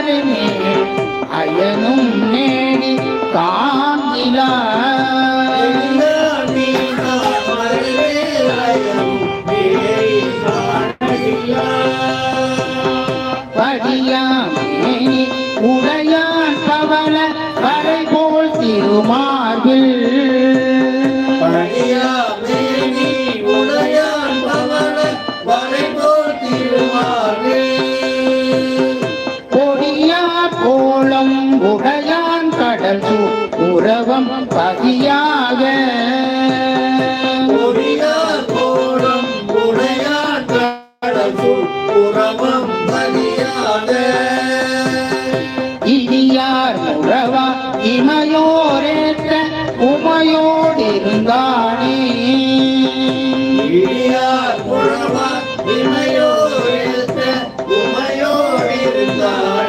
அருமே அயனும் நேடி காங்கிலா உடையான் பவள வரை போல் திருமார்பில். ஓளம் உடையான் கடல் உறவம் பகியாக. இனியார் உறவா இமையோரேற்ற உமையோடிருந்தானே. இனியார் உறவா இமையோரேற்ற உமையோடிருந்தான்.